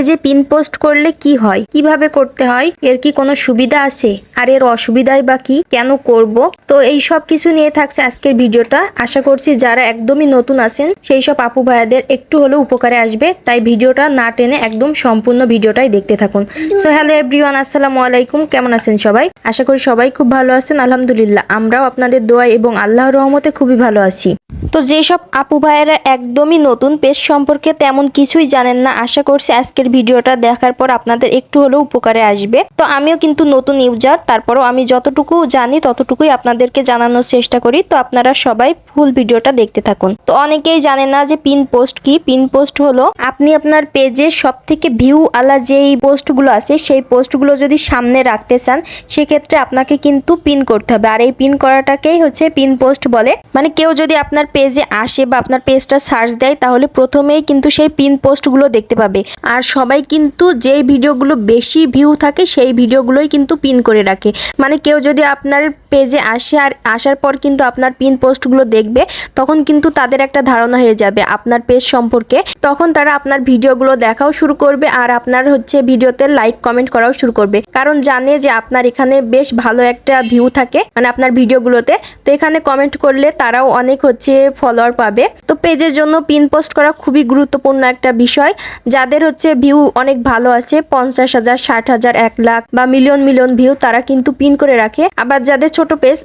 পেজে pin post করলে কি হয়? কীভাবে করতে হয়? এর কি কোনো সুবিধা আছে? আর এর অসুবিধাই বা কি কেন করব? তো এই সব কিছু নিয়ে থাকছে আজকের ভিডিওটা। আশা করছি যারা একদমই নতুন আছেন, সেই সব আপু ভাইয়াদের একটু হলেও উপকারে আসবে। তাই ভিডিওটা না টেনে একদম সম্পূর্ণ ভিডিওটাই দেখতে থাকুন। সো হ্যালো এভরিওয়ান আসসালামু আলাইকুম। কেমন আছেন সবাই? আশা করি সবাই খুব ভালো আছেন, আলহামদুলিল্লাহ। আমরাও আপনাদের দোয়া এবং আল্লাহর রহমতে খুবই ভালো আছি। তো যেসব আপু ভাইয়েরা একদমই নতুন, পেজ সম্পর্কে তেমন কিছুই জানেন না, আশা করছি আজকের ভিডিওটা দেখার পর আপনাদের একটু হলেও উপকারে আসবে। তো আমিও কিন্তু নতুন ইউজার, তারপরও আমি যতটুকু জানি ততটুকুই আপনাদেরকে জানানোর চেষ্টা করি। তো আপনারা সবাই ফুল ভিডিওটা দেখতে থাকুন। তো অনেকেই জানেন না যে পিন পোস্ট কি। পিন পোস্ট হলো, আপনি আপনার পেজে সব থেকে ভিউ আলা যেই পোস্টগুলো আছে, সেই পোস্টগুলো যদি সামনে রাখতে চান, সেক্ষেত্রে আপনাকে কিন্তু পিন করতে হবে। আর এই পিন করাটাকেই হচ্ছে পিন পোস্ট বলে। মানে কেউ যদি আপনার পেজে আসে বা আপনার পেজটা সার্চ দেয়, তাহলে প্রথমেই কিন্তু সেই পিন পোস্টগুলো দেখতে পাবে। আর সবাই কিন্তু যেই ভিডিওগুলো বেশি ভিউ থাকে, সেই ভিডিওগুলোই কিন্তু পিন করে রাখে। মানে কেউ যদি আপনার পেজে আসে আর আসার পর কিন্তু আপনার পিন পোস্টগুলো দেখবে, তখন কিন্তু তাদের একটা ধারণা হয়ে যাবে আপনার পেজ সম্পর্কে। তখন তারা আপনার ভিডিওগুলো দেখাও শুরু করবে আর আপনার হচ্ছে ভিডিওতে লাইক কমেন্ট করাও শুরু করবে। কারণ জানে যে আপনার এখানে বেশ ভালো একটা ভিউ থাকে মানে আপনার ভিডিওগুলোতে। তো এখানে কমেন্ট করলে তারাও অনেক হচ্ছে ফলোয়ার পাবে। তো পেজের জন্য পিন পোস্ট করা খুবই গুরুত্বপূর্ণ একটা বিষয়। যাদের হচ্ছে ভিউ অনেক ভালো আছে, পঞ্চাশ হাজার, ষাট হাজার, এক লাখ বা মিলিয়ন মিলিয়ন ভিউ তারা কিন্তু পিন করে রাখে। আবার যাদের ছোট পেজ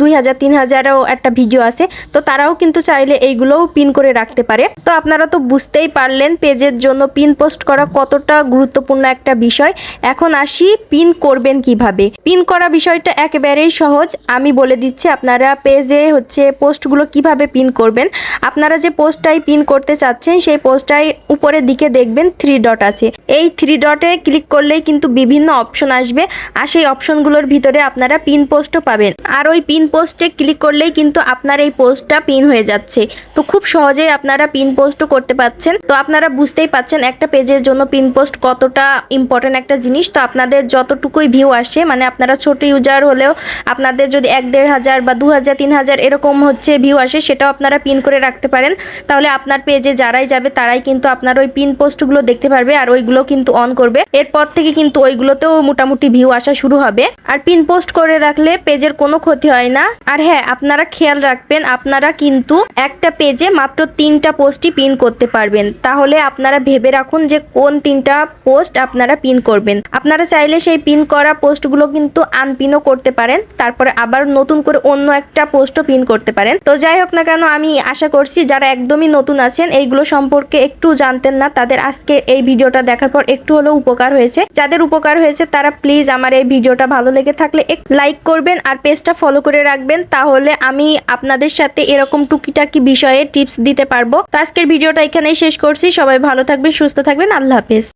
দুই হাজার, তিন হাজারও একটা ভিডিও আছে, তো তারাও কিন্তু চাইলে এইগুলোও পিন করে রাখতে পারে। তো আপনারা তো বুঝতেই পারলেন পেজের জন্য পিন পোস্ট করা কতটা গুরুত্বপূর্ণ একটা বিষয়। এখন আসি পিন করবেন কীভাবে। পিন করা বিষয়টা একেবারেই সহজ। আমি বলে দিচ্ছি, আপনারা পেজে হচ্ছে পোস্টগুলো কীভাবে পিন করবেন? আপনারা যে পোস্টটাই পিন করতে চাচ্ছেন, সেই পোস্টটাই উপরের দিকে দেখবেন থ্রি ডট আছে। এই থ্রি ডটে ক্লিক করলেই কিন্তু বিভিন্ন অপশন আসবে আর সেই অপশনগুলোর ভিতরে আপনারা পিন পোস্টও পাবেন। আর ওই পিন পোস্টে ক্লিক করলেই কিন্তু আপনার এই পোস্টটা পিন হয়ে যাচ্ছে। তো খুব সহজেই আপনারা পিন পোস্টও করতে পাচ্ছেন তো আপনারা বুঝতেই পাচ্ছেন একটা পেজের জন্য পিন পোস্ট কতটা ইম্পর্টেন্ট একটা জিনিস। তো আপনাদের যতটুকুই ভিউ আসে মানে আপনারা ছোট ইউজার হলেও আপনাদের যদি এক দেড় হাজার বা দু হাজার, তিন হাজার এরকম হচ্ছে ভিউ আসে সেটাও আপনারা পিন করে রাখতে পারেন। তাহলে আপনার পেজে যারাই যাবে, তারাই কিন্তু আপনার ওই পিন পোস্টগুলো দেখতে পারবে আর ওইগুলো কিন্তু অন করবে। এরপর থেকে কিন্তু ওইগুলোতেও মোটামুটি ভিউ আসা শুরু হবে। আর পিন পোস্ট করে রাখলে পেজের কোনো ক্ষতি হয় না। আর হ্যাঁ আপনারা খেয়াল রাখবেন, আপনারা কিন্তু একটা পেজে মাত্র তিনটা পোস্টই পিন করতে পারবেন। তাহলে আপনারা ভেবে রাখুন যে কোন তিনটা পোস্ট আপনারা পিন করবেন। আপনারা চাইলে সেই পিন করা পোস্টগুলো কিন্তু আনপিনও করতে পারেন। তারপরে আবার নতুন করে অন্য একটা পোস্টও পিন করতে পারেন। তো যাই হোক না কেন আমি আশা করছি যারা একদমই নতুন আছেন, এইগুলো সম্পর্কে একটু জানতেন না। তাদের আজকে এই ভিডিওটা দেখার পর একটু হলেও উপকার হয়েছে। যাদের উপকার হয়েছে তারা প্লিজ আমার এই ভিডিওটা ভালো লেগে থাকলে এক লাইক করবেন আর পেজটা ফলো করে রাখবেন। তাহলে আমি আপনাদের সাথে এরকম টুকিটাকি বিষয়ে টিপস দিতে পারব। তো আজকের ভিডিওটা এখানেই শেষ করছি। সবাই ভালো থাকবেন, সুস্থ থাকবেন। আল্লাহ হাফেজ।